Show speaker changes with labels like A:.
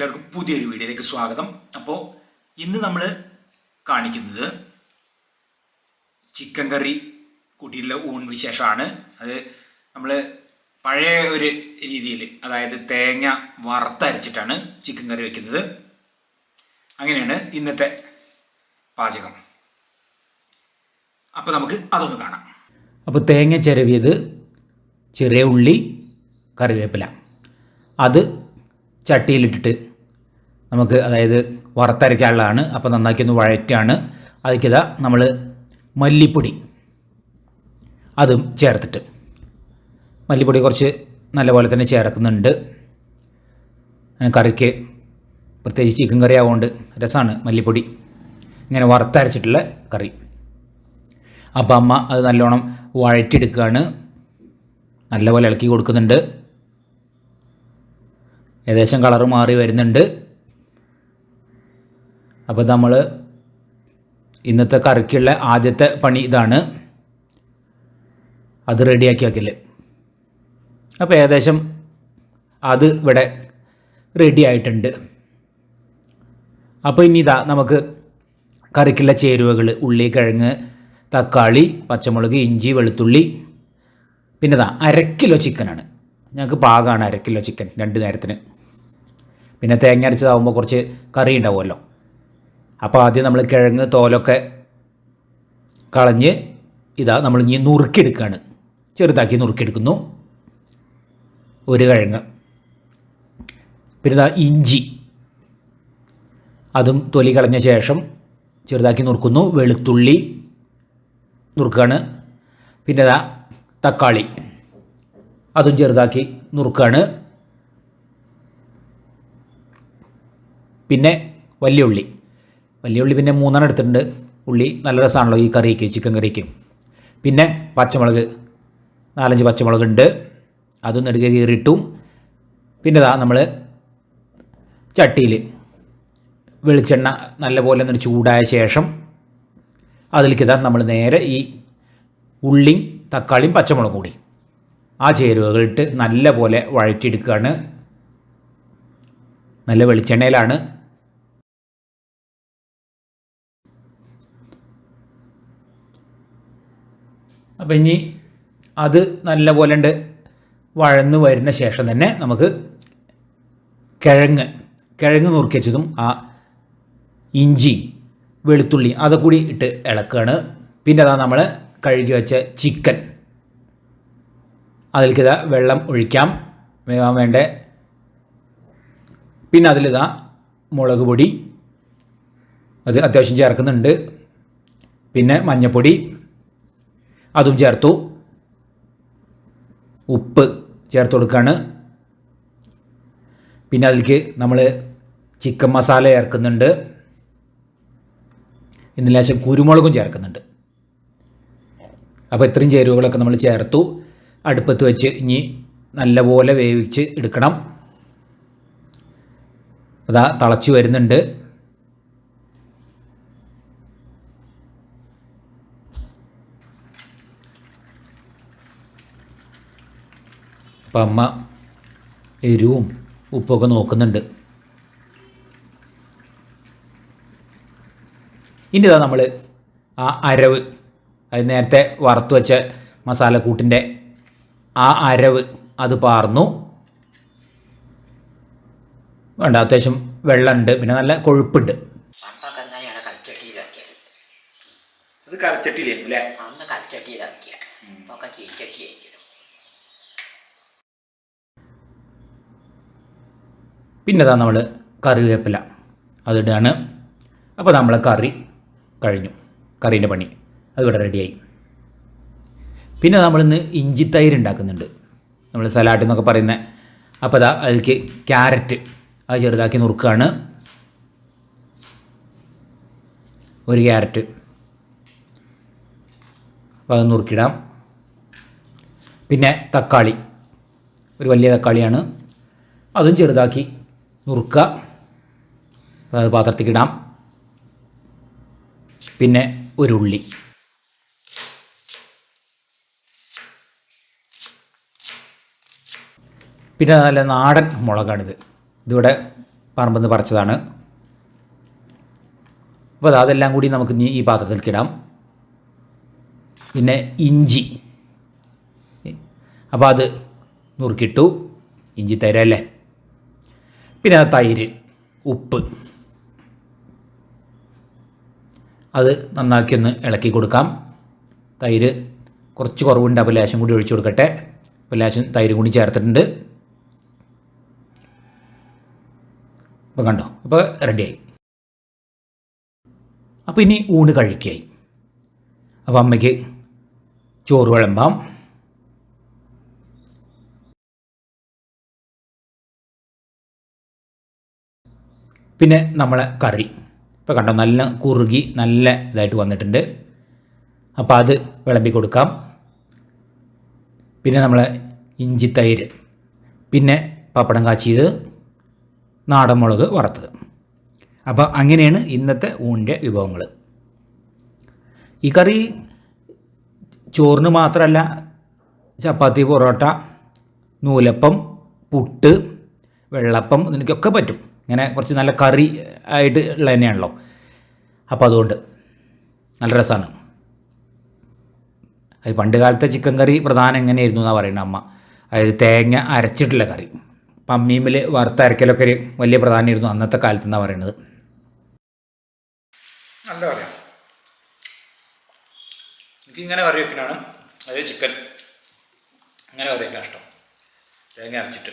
A: എല്ലാവർക്കും പുതിയൊരു വീഡിയോയിലേക്ക് സ്വാഗതം. അപ്പോൾ ഇന്ന് നമ്മൾ കാണിക്കുന്നത് ചിക്കൻ കറി കൂട്ടിയിട്ടുള്ള ഊൺ വിശേഷമാണ്. അത് നമ്മൾ പഴയ ഒരു രീതിയിൽ അതായത് തേങ്ങ വറുത്തരച്ചിട്ടാണ് ചിക്കൻ കറി വെക്കുന്നത്. അങ്ങനെയാണ് ഇന്നത്തെ പാചകം. അപ്പോൾ നമുക്ക് അതൊന്ന് കാണാം.
B: അപ്പോൾ തേങ്ങ ചിരവിയത് ചെറിയ ഉള്ളി കറിവേപ്പില. അത് ചട്ടിയിലിട്ടിട്ട് നമുക്ക് അതായത് വറുത്തരയ്ക്കാനുള്ളതാണ്. അപ്പോൾ നന്നാക്കി ഒന്ന് വഴറ്റാണ്. അതിക്കിതാ നമ്മൾ മല്ലിപ്പൊടി അതും ചേർത്തിട്ട്. മല്ലിപ്പൊടി കുറച്ച് നല്ലപോലെ തന്നെ ചേർക്കുന്നുണ്ട്. കറിക്ക് പ്രത്യേകിച്ച് ചിക്കൻ കറി ആവുകൊണ്ട് രസമാണ് മല്ലിപ്പൊടി. ഇങ്ങനെ വറുത്തരച്ചിട്ടുള്ള കറി. അപ്പം അമ്മ അത് നല്ലോണം വഴറ്റിയെടുക്കുകയാണ് നല്ലപോലെ ഇളക്കി കൊടുക്കുന്നുണ്ട്. ഏകദേശം കളറ് മാറി വരുന്നുണ്ട്. അപ്പോൾ നമ്മൾ ഇന്നത്തെ കറിക്കുള്ള ആദ്യത്തെ പണി ഇതാണ്. അത് റെഡിയാക്കി വയ്ക്കൽ അപ്പോൾ ഏകദേശം അത് ഇവിടെ റെഡി ആയിട്ടുണ്ട്. അപ്പോൾ ഇനി ഇതാ നമുക്ക് കറിക്കുള്ള ചേരുവകൾ ഉള്ളി കിഴങ്ങ് തക്കാളി പച്ചമുളക് ഇഞ്ചി വെളുത്തുള്ളി. പിന്നെ ഇതാ അര കിലോ ചിക്കനാണ്. ഞങ്ങൾക്ക് പാകമാണ് അര കിലോ ചിക്കൻ രണ്ട് നേരത്തിന്. പിന്നെ തേങ്ങ അരച്ചതാവുമ്പോൾ കുറച്ച് കറി ഉണ്ടാവുമല്ലോ. അപ്പോൾ ആദ്യം നമ്മൾ കിഴങ്ങ് തോലൊക്കെ കളഞ്ഞ് ഇതാ നമ്മൾ ഇനി നുറുക്കിയെടുക്കുകയാണ് ചെറുതാക്കി നുറുക്കിയെടുക്കുന്നു. ഒരു കിഴങ്ങ്. പിന്നെ ഇഞ്ചി. അതും തൊലി കളഞ്ഞ ശേഷം ചെറുതാക്കി നുറുക്കുന്നു. വെളുത്തുള്ളി നുറുക്കാണ്. പിന്നെ ഇതാ തക്കാളി. അതും ചെറുതാക്കി നുറുക്കാണ്. പിന്നെ വലിയ ഉള്ളി. വലിയ ഉള്ളി പിന്നെ മൂന്നെണ്ണം എടുത്തിട്ടുണ്ട്. ഉള്ളി നല്ല രസമാണല്ലോ ഈ കറിക്ക് ചിക്കൻ കറിക്ക്. പിന്നെ പച്ചമുളക് നാലഞ്ച് പച്ചമുളക് ഉണ്ട്. അതും നെടുക കീറിയിട്ടു പിന്നെ ഇതാ നമ്മൾ ചട്ടിയിൽ വെളിച്ചെണ്ണ നല്ലപോലെ ഒന്ന് ചൂടായ ശേഷം അതിലേക്ക് ഇതാ നമ്മൾ നേരെ ഈ ഉള്ളിയും തക്കാളിയും പച്ചമുളകും കൂടി ആ ചേരുവകളിട്ട് നല്ല പോലെ വഴറ്റിയെടുക്കുകയാണ്. നല്ല വെളിച്ചെണ്ണയിലാണ് അപ്പം ഇനി അത് നല്ല പോലെ ഉണ്ട് വഴന്ന് വരുന്ന ശേഷം തന്നെ നമുക്ക് കിഴങ്ങ് കിഴങ്ങ് നുറുക്കി വെച്ചതും ആ ഇഞ്ചി വെളുത്തുള്ളി അതൊക്കെ കൂടി ഇട്ട് ഇളക്കുകയാണ് പിന്നെ അതാ നമ്മൾ കഴുകി വെച്ച ചിക്കൻ. അതിലേക്ക് ഇതാ വെള്ളം ഒഴിക്കാം. വേവാൻ വേണ്ടേ. പിന്നെ അതിലിതാ മുളക് പൊടി. അത് അത്യാവശ്യം ചേർക്കുന്നുണ്ട്. പിന്നെ മഞ്ഞൾപ്പൊടി അതും ചേർത്തു. ഉപ്പ് ചേർത്ത് കൊടുക്കുകയാണ് പിന്നെ അതിലേക്ക് നമ്മൾ ചിക്കൻ മസാല ചേർക്കുന്നുണ്ട്. ഇന്ന് കുരുമുളകും ചേർക്കുന്നുണ്ട്. അപ്പോൾ ഇത്രയും ചേരുവകളൊക്കെ നമ്മൾ ചേർത്തു. അടുപ്പത്ത് വെച്ച് ഇനി നല്ലപോലെ വേവിച്ച് എടുക്കണം. അതാ തിളച്ച് വരുന്നുണ്ട്. അപ്പം അമ്മ എരിവും ഉപ്പൊക്കെ നോക്കുന്നുണ്ട്. ഇനി ഇതാ നമ്മൾ ആ അരവ് അത് നേരത്തെ വറുത്ത് വെച്ച മസാലക്കൂട്ടിന്റെ ആ അരവ് അത് പാർന്നു. വേണ്ട അത്യാവശ്യം വെള്ളമുണ്ട് പിന്നെ നല്ല കൊഴുപ്പുണ്ട്.
A: അത് കറച്ചിട്ടില്ലായിരുന്നു അല്ലേ?
C: അന്ന് കറച്ചട്ടിയിലാക്കിയ ഇപ്പൊക്കെ ചീച്ചട്ടിയായിരിക്കും
B: പിന്നെ ഇതാ നമ്മൾ കറിവേപ്പില അതിടുകയാണ് അപ്പോൾ നമ്മൾ കറി കഴിഞ്ഞു. കറീന്റെ പണി. അതിവിടെ റെഡിയായി പിന്നെ നമ്മളിന്ന് ഇഞ്ചി തൈര് ഉണ്ടാക്കുന്നുണ്ട്. നമ്മൾ സലാഡ് എന്നൊക്കെ പറയുന്നത് അപ്പോൾ അതാ അതിലേക്ക് ക്യാരറ്റ് അത് ചെറുതാക്കി നുറുക്കുകയാണ് ഒരു ക്യാരറ്റ്. അപ്പോൾ അത് നുറുക്കിടാം. പിന്നെ തക്കാളി. ഒരു വലിയ തക്കാളിയാണ്. അതും ചെറുതാക്കി നുറുക്കുക അത് പാത്രത്തിലേക്ക് ഇടാം. പിന്നെ ഒരു ഉള്ളി. പിന്നെ നല്ല നാടൻ മുളകാണിത്. ഇതിവിടെ പറമ്പെന്ന് പറിച്ചതാണ്. അപ്പോൾ അതെല്ലാം കൂടി നമുക്ക് ഇനി ഈ പാത്രത്തിലേക്ക് ഇടാം. പിന്നെ ഇഞ്ചി. അപ്പോൾ അത് നുറുക്കിട്ടു. ഇഞ്ചി തൈരല്ലേ പിന്നെ തൈര് ഉപ്പ്. അത് നന്നാക്കി ഒന്ന് ഇളക്കി കൊടുക്കാം. തൈര് കുറച്ച് കുറവുണ്ട്. അപ്പോൾ ലേശം കൂടി ഒഴിച്ചു കൊടുക്കട്ടെ. അപ്പോൾ ലേശം തൈര് കൂടി ചേർത്തിട്ടുണ്ട്. അപ്പോൾ കണ്ടോ? അപ്പോൾ റെഡിയായി. അപ്പോൾ ഇനി ഊണ് കഴിക്കായി അപ്പോൾ അമ്മയ്ക്ക് ചോറ് വിളമ്പാം. പിന്നെ നമ്മളെ കറി. ഇപ്പോൾ കണ്ടോ നല്ല കുറുകി നല്ല ഇതായിട്ട് വന്നിട്ടുണ്ട്. അപ്പോൾ അത് വിളമ്പി കൊടുക്കാം. പിന്നെ നമ്മളെ ഇഞ്ചി തൈര് പിന്നെ പപ്പടം കാച്ചിയത് നാടൻ മുളക് വറുത്തത്. അപ്പോൾ അങ്ങനെയാണ് ഇന്നത്തെ ഊണിന്റെ വിഭവങ്ങൾ ഈ കറി ചോറിന് മാത്രമല്ല ചപ്പാത്തി പൊറോട്ട നൂലപ്പം പുട്ട് വെള്ളപ്പം ഇതിനൊക്കെ പറ്റും. ഇങ്ങനെ കുറച്ച് നല്ല കറി ആയിട്ട് ഉള്ള തന്നെയാണല്ലോ അപ്പോൾ അതുകൊണ്ട് നല്ല രസമാണ് അത് പണ്ട് കാലത്തെ ചിക്കൻ കറി പ്രധാനം എങ്ങനെയായിരുന്നു എന്നാണ് പറയുന്നത് അമ്മ? അതായത് തേങ്ങ അരച്ചിട്ടുള്ള കറി. പമ്മീമിൽ വറുത്ത അരക്കലൊക്കെ ഒരു വലിയ പ്രധാനമായിരുന്നു അന്നത്തെ കാലത്ത് എന്നാണ് പറയുന്നത്
A: നല്ല കറിയാണ് എനിക്ക് ഇങ്ങനെ കറി വെക്കാനാണ് അതായത് ചിക്കൻ. ഇങ്ങനെ കറി വെക്കാൻ ഇഷ്ടം. തേങ്ങ അരച്ചിട്ട്.